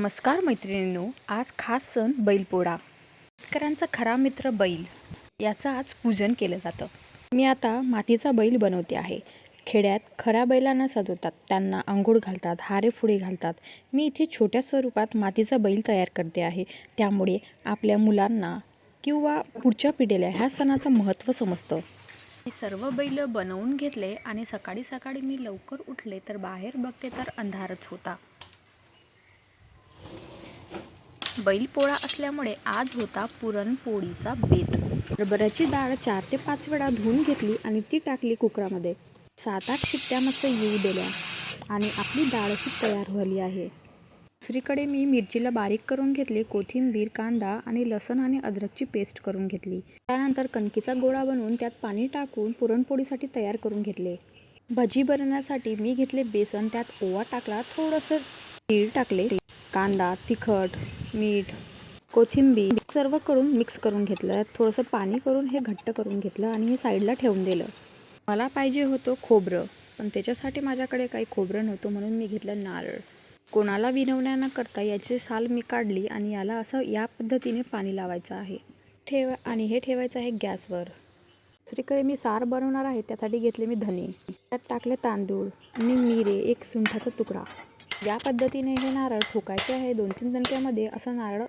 नमस्कार मैत्रिणींनो आज खास सण बैलपोळा. शेतकऱ्यांचा खरा मित्र बैल याचं आज पूजन केलं जातं. मी आता मातीचा बैल बनवते आहे. खेड्यात खऱ्या बैलांना सजवतात त्यांना आंघोळ घालतात हारे फुडे घालतात. मी इथे छोट्या स्वरूपात मातीचा बैल तयार करते आहे. त्यामुळे आपल्या मुलांना किंवा पुढच्या पिढीला ह्या सणाचं महत्त्व समजतं. मी सर्व बैल बनवून घेतले आणि सकाळी सकाळी मी लवकर उठले तर बाहेर बघते तर अंधारच होता. बैलपोळा असल्यामुळे आज होता पुरणपोळीचा बेत. हरभऱ्याची डाळ चार ते पाच वेळा धुवून घेतली आणि ती टाकली कुकरामध्ये. सात आठ शिट्ट्या मस्त येऊ दिल्या आणि आपली डाळ अशी तयार झाली आहे. दुसरीकडे मी मिरचीला बारीक करून घेतली कोथिंबीर कांदा आणि लसण आणि अद्रकची पेस्ट करून घेतली. त्यानंतर कणकीचा गोळा बनवून त्यात पाणी टाकून पुरणपोळीसाठी तयार करून घेतले. भजी बनवण्यासाठी मी घेतले बेसन त्यात ओवा टाकला थोडंसं तीळ टाकले कांदा तिखट मीठ कोथिंबीर सर्व करून मिक्स करून घेतलं. थोडंसं पाणी करून हे घट्ट करून घेतलं आणि हे साईडला ठेवून दिलं. मला पाहिजे होतं खोबरं पण त्याच्यासाठी माझ्याकडे काही खोबरं नव्हतं म्हणून मी घेतलं नारळ. कोणाला विनवण्या न करता याची साल मी काढली आणि याला असं या पद्धतीने पाणी लावायचं आहे. ठेवा आणि हे ठेवायचं आहे गॅसवर. दुसरीकडे मी सार बनवणार आहे त्यासाठी घेतले मी धने. त्यात टाकले तांदूळ आणि मिरे एक सुंठाचा तुकडा. या पद्धतीने हे नारळ ठोकायचे आहे. दोन तीन दणक्यामध्ये असं नारळ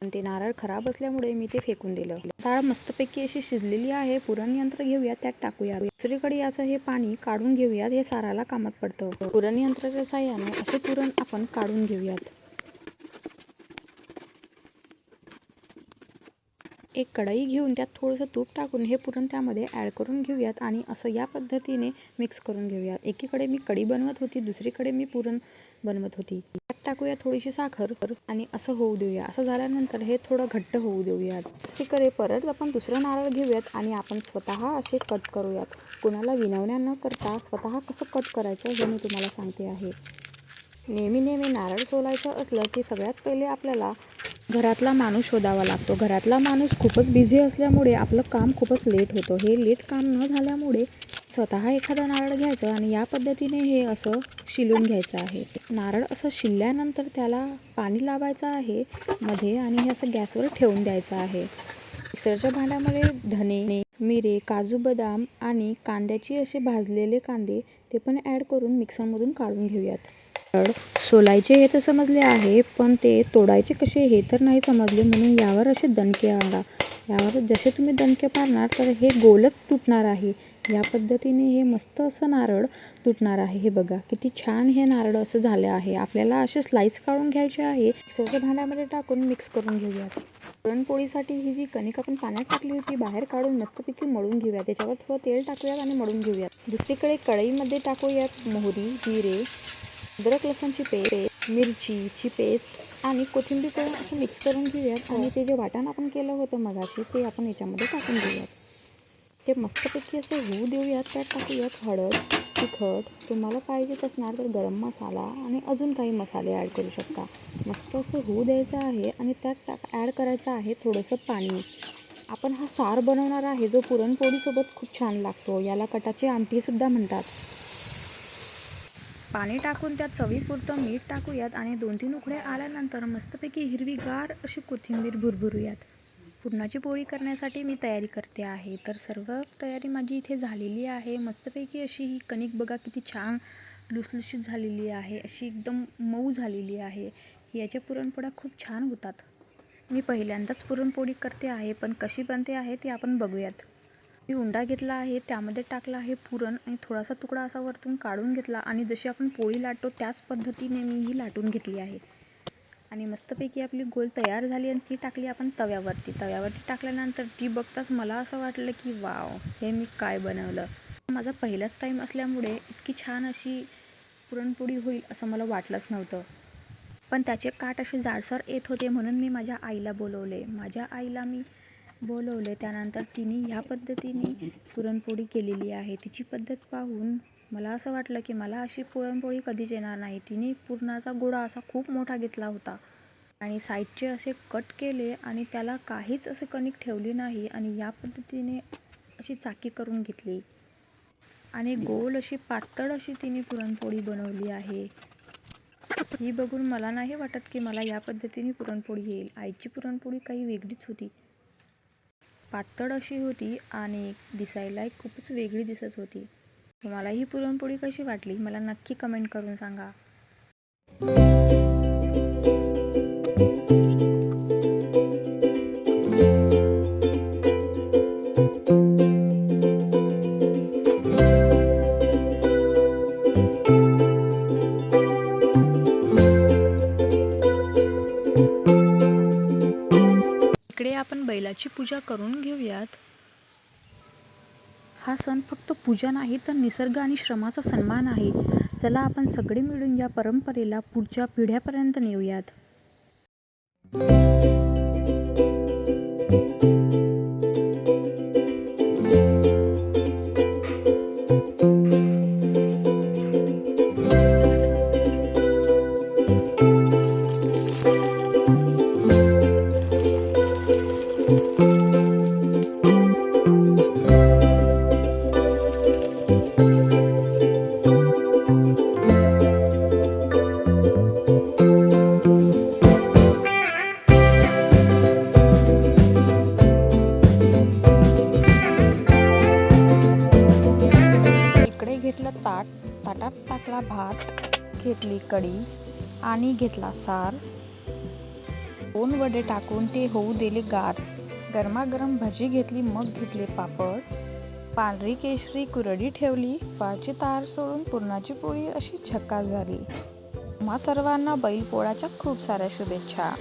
पण ते नारळ खराब असल्यामुळे मी ते फेकून दिलं. डाळ मस्तपैकी अशी शिजलेली आहे. पुरण यंत्र घेऊया त्यात टाकूया. दुसरीकडे याचं हे पाणी काढून घेऊयात हे साराला कामात पडतं. पुरण यंत्राच्या साह्याने असे पुरण आपण काढून घेऊयात. एक कढई घेऊन त्यात थोडंसं तूप टाकून हे पुरण त्यामध्ये ॲड करून घेऊयात आणि असं या पद्धतीने मिक्स करून घेऊयात. एकीकडे मी कढी बनवत होती दुसरीकडे मी पुरण बनवत होती. त्यात टाकूया थोडीशी साखर आणि असं होऊ देऊया. असं झाल्यानंतर हे थोडं घट्ट होऊ देऊयात. करे परत आपण दुसरं नारळ घेऊयात आणि आपण स्वतः असे कट करूयात. कुणाला विनवण्या न करता स्वतः कसं कट करायचं हे मी तुम्हाला सांगते आहे. नेहमी नेहमी नारळ सोलायचं असलं की सगळ्यात पहिले आपल्याला घरातला माणूस शोधावा लागतो. घरातला माणूस खूपच बिझी असल्यामुळे आपलं काम खूपच लेट होतं. हे लेट काम न झाल्यामुळे स्वतः एखादा नारळ घ्यायचं आणि या पद्धतीने हे असं शिलून घ्यायचं आहे. नारळ असं शिलल्यानंतर त्याला पाणी लावायचं आहे मध्ये आणि हे असं गॅसवर ठेवून द्यायचं आहे. मिक्सरच्या भांड्यामध्ये धने मिरे काजू बदाम आणि कांद्याची असे भाजलेले कांदे ते पण ॲड करून मिक्सरमधून काढून घेऊयात. नारळ सोलायचे हे तर समजले आहे पण ते तोडायचे कसे हे तर नाही समजले म्हणून यावर असे दणके आणा. यावर जसे तुम्ही दणके पाडणार तर हे गोलच तुटणार आहे. या पद्धतीने हे मस्त असं नारळ तुटणार आहे. हे बघा किती छान हे नारळ असं झालं आहे. आपल्याला असे स्लाइस काढून घ्यायचे आहे. मिक्सरच्या भांड्यामध्ये टाकून मिक्स करून घेऊयात. पुरणपोळीसाठी ही जी कणिक आपण पाण्यात टाकली होती बाहेर काढून मस्तपैकी मळून घेऊयात. त्याच्यावर थोडं तेल टाकूयात आणि मळून घेऊयात. दुसरीकडे कढईमध्ये टाकूयात मोहरी जिरे अद्रक लसणची पेस्ट मिरचीची पेस्ट आणि कोथिंबीर करून असं मिक्स करून घेऊयात. आणि ते जे वाटण आपण केलं होतं मगाशी ते आपण याच्यामध्ये टाकून घेऊयात. ते मस्तपैकी असं होऊ देऊयात त्यात टाकूयात हळद तिखट. तुम्हाला पाहिजेच असणार तर गरम मसाला आणि अजून काही मसाले ॲड करू शकता. मस्त असं होऊ द्यायचं आहे आणि त्यात टाक ॲड करायचं आहे थोडंसं पाणी. आपण हा सार बनवणार आहे जो पुरणपोळीसोबत खूप छान लागतो. याला कटाची आमटीसुद्धा म्हणतात. पाणी टाकून त्यात चवीपुरतं मीठ टाकूयात आणि दोन तीन उकड्या आल्यानंतर मस्तपैकी हिरवीगार अशी कोथिंबीर भुरभुरूयात. पुरणाची पोळी करण्यासाठी मी तयारी करते आहे. तर सर्व तयारी माझी इथे झालेली आहे. मस्तपैकी अशी ही कणिक बघा किती छान लुसलुशीत झालेली आहे. अशी एकदम मऊ झालेली आहे. याच्या पुरणपोळ्या खूप छान होतात. मी पहिल्यांदाच पुरणपोळी करते आहे पण कशी बनते आहे ती आपण बघूयात. मी उंडा घेतला आहे त्यामध्ये टाकला आहे पुरण आणि थोडासा तुकडा असा वरतून काढून घेतला आणि जशी आपण पोळी लाटतो त्याच पद्धतीने मी ही लाटून घेतली आहे. आणि मस्तपैकी आपली गोल तयार झाली आणि ती टाकली आपण तव्यावरती. तव्यावरती टाकल्यानंतर ती बघताच मला असं वाटलं की वाव हे मी काय बनवलं? माझा पहिलाच टाईम असल्यामुळे इतकी छान अशी पुरणपोळी होईल असं मला वाटलंच नव्हतं. पण त्याचे काठ असे जाडसर येत होते म्हणून मी माझ्या आईला बोलवले. माझ्या आईला मी बोलवले. त्यानंतर तिने ह्या पद्धतीने पुरणपोळी केलेली आहे. तिची पद्धत पाहून मला असं वाटलं की मला अशी पुरणपोळी कधीच येणार नाही. तिने पुरणाचा गोळा असा खूप मोठा घेतला होता आणि साईडचे असे कट केले आणि त्याला काहीच असे कणिक ठेवली नाही आणि या पद्धतीने अशी चाकी करून घेतली. आणि गोल अशी पातळ अशी तिने पुरणपोळी बनवली आहे. ही बघून मला नाही वाटत की मला या पद्धतीने पुरणपोळी येईल. आईची पुरणपोळी काही वेगळीच होती. पातळ अशी होती आणि दिसायला एक खूपच वेगळी दिसत होती. तुम्हाला ही पुरणपोळी कशी वाटली? मला नक्की कमेंट करून सांगा. बैलाची पूजा करून घेऊयात. हा सण फक्त पूजा नाही तर निसर्ग आणि श्रमाचा सन्मान आहे. चला आपण सगळे मिळून या परंपरेला पुढच्या पिढ्यापर्यंत नेऊयात. ताट ताटात टाकला भात घेतली कढी आणि घेतला सार. दोन वडे टाकून ते होऊ दिले गार. गरमागरम भजी घेतली मग घेतले पापड. पांढरी केशरी कुरडी ठेवली पाची तार सोडून पुरणाची पोळी अशी छक्का झाली. तुम्हा सर्वांना बैलपोळाच्या खूप साऱ्या शुभेच्छा.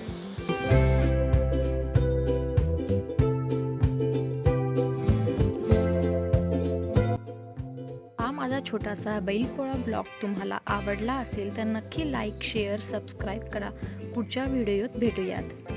छोटासा बैलपोळा ब्लॉग तुम्हाला आवडला असेल तर नक्की लाईक शेअर सबस्क्राईब करा. पुढच्या व्हिडिओत भेटूयात.